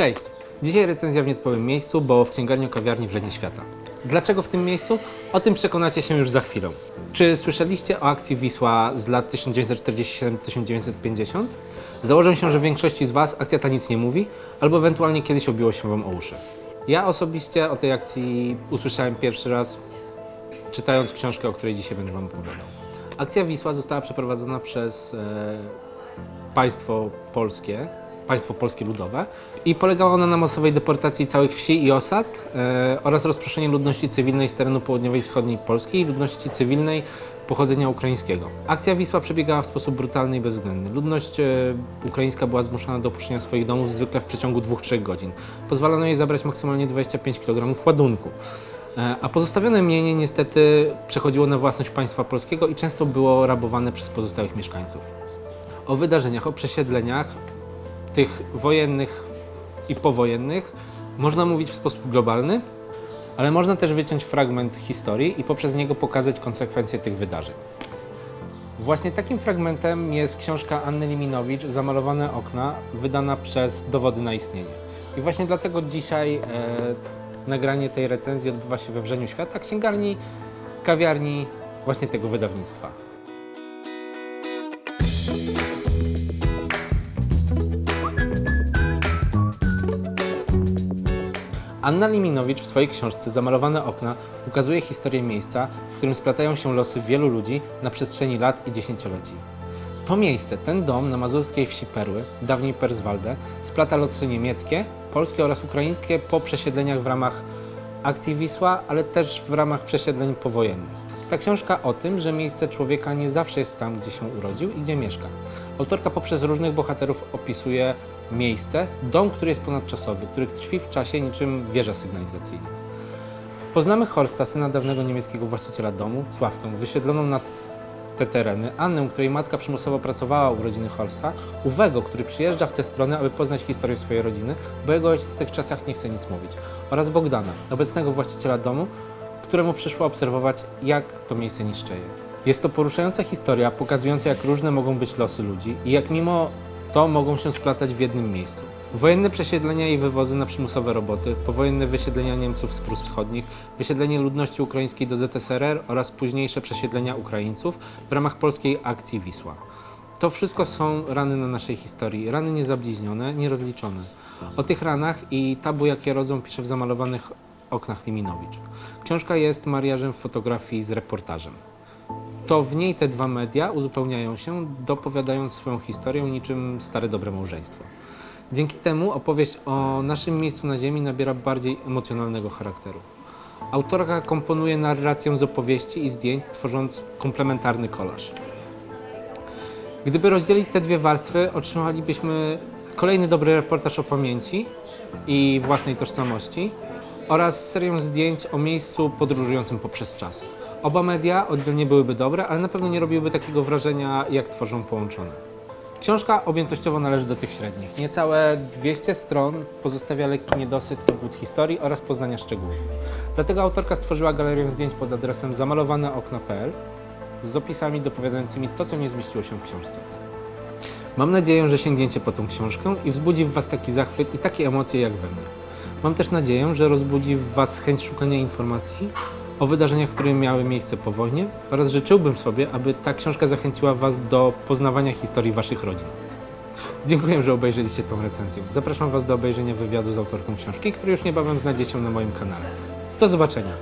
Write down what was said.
Cześć! Dzisiaj recenzja w nietypowym miejscu, bo w księgarni kawiarni w Żenie Świata. Dlaczego w tym miejscu? O tym przekonacie się już za chwilę. Czy słyszeliście o akcji Wisła z lat 1947-1950? Założę się, że w większości z Was akcja ta nic nie mówi, albo ewentualnie kiedyś obiło się Wam o uszy. Ja osobiście o tej akcji usłyszałem pierwszy raz czytając książkę, o której dzisiaj będę Wam opowiadał. Akcja Wisła została przeprowadzona przez e, państwo polskie, państwo polskie ludowe i polegała ona na masowej deportacji całych wsi i osad e, oraz rozproszeniu ludności cywilnej z terenu południowej wschodniej Polski i ludności cywilnej pochodzenia ukraińskiego. Akcja Wisła przebiegała w sposób brutalny i bezwzględny. Ludność e, ukraińska była zmuszana do opuszczenia swoich domów zwykle w przeciągu 2-3 godzin. Pozwalano jej zabrać maksymalnie 25 kg ładunku. E, A pozostawione mienie niestety przechodziło na własność państwa polskiego i często było rabowane przez pozostałych mieszkańców. O wydarzeniach, o przesiedleniach, tych wojennych i powojennych, można mówić w sposób globalny, ale można też wyciąć fragment historii i poprzez niego pokazać konsekwencje tych wydarzeń. Właśnie takim fragmentem jest książka Anny Liminowicz Zamalowane okna, wydana przez Dowody na istnienie. I właśnie dlatego dzisiaj e, nagranie tej recenzji odbywa się we Wrzeniu Świata, księgarni, kawiarni właśnie tego wydawnictwa. Anna Liminowicz w swojej książce Zamalowane okna ukazuje historię miejsca, w którym splatają się losy wielu ludzi na przestrzeni lat i dziesięcioleci. To miejsce, ten dom na mazurskiej wsi Perły, dawniej Perswalde, splata losy niemieckie, polskie oraz ukraińskie po przesiedleniach w ramach akcji Wisła, ale też w ramach przesiedleń powojennych. Ta książka o tym, że miejsce człowieka nie zawsze jest tam, gdzie się urodził i gdzie mieszka. Autorka poprzez różnych bohaterów opisuje miejsce, dom, który jest ponadczasowy, który tkwi w czasie niczym wieża sygnalizacyjna. Poznamy Horsta, syna dawnego niemieckiego właściciela domu, Sławkę, wysiedloną na te tereny, Annę, której matka przymusowo pracowała u rodziny Horsta, Uwego, który przyjeżdża w tę stronę, aby poznać historię swojej rodziny, bo jego ojciec w tych czasach nie chce nic mówić, oraz Bogdana, obecnego właściciela domu, któremu przyszło obserwować, jak to miejsce niszczeje. Jest to poruszająca historia, pokazująca, jak różne mogą być losy ludzi i jak mimo to mogą się splatać w jednym miejscu. Wojenne przesiedlenia i wywozy na przymusowe roboty, powojenne wysiedlenia Niemców z Prus Wschodnich, wysiedlenie ludności ukraińskiej do ZSRR oraz późniejsze przesiedlenia Ukraińców w ramach polskiej akcji Wisła. To wszystko są rany na naszej historii, rany niezabliźnione, nierozliczone. O tych ranach i tabu, jakie rodzą, pisze w zamalowanych oknach Liminowicz. Książka jest mariażem fotografii z reportażem to w niej te dwa media uzupełniają się, dopowiadając swoją historię niczym stare dobre małżeństwo. Dzięki temu opowieść o naszym miejscu na Ziemi nabiera bardziej emocjonalnego charakteru. Autorka komponuje narrację z opowieści i zdjęć, tworząc komplementarny kolaż. Gdyby rozdzielić te dwie warstwy, otrzymalibyśmy kolejny dobry reportaż o pamięci i własnej tożsamości oraz serię zdjęć o miejscu podróżującym poprzez czas. Oba media oddzielnie byłyby dobre, ale na pewno nie robiłyby takiego wrażenia, jak tworzą połączone. Książka objętościowo należy do tych średnich. Niecałe 200 stron pozostawia lekki niedosyt głód historii oraz poznania szczegółów. Dlatego autorka stworzyła galerię zdjęć pod adresem zamalowaneokna.pl z opisami dopowiadającymi to, co nie zmieściło się w książce. Mam nadzieję, że sięgniecie po tą książkę i wzbudzi w Was taki zachwyt i takie emocje jak we mnie. Mam też nadzieję, że rozbudzi w Was chęć szukania informacji o wydarzeniach, które miały miejsce po wojnie oraz życzyłbym sobie, aby ta książka zachęciła Was do poznawania historii Waszych rodzin. Dziękuję, że obejrzeliście tą recenzję. Zapraszam Was do obejrzenia wywiadu z autorką książki, który już niebawem znajdziecie na moim kanale. Do zobaczenia!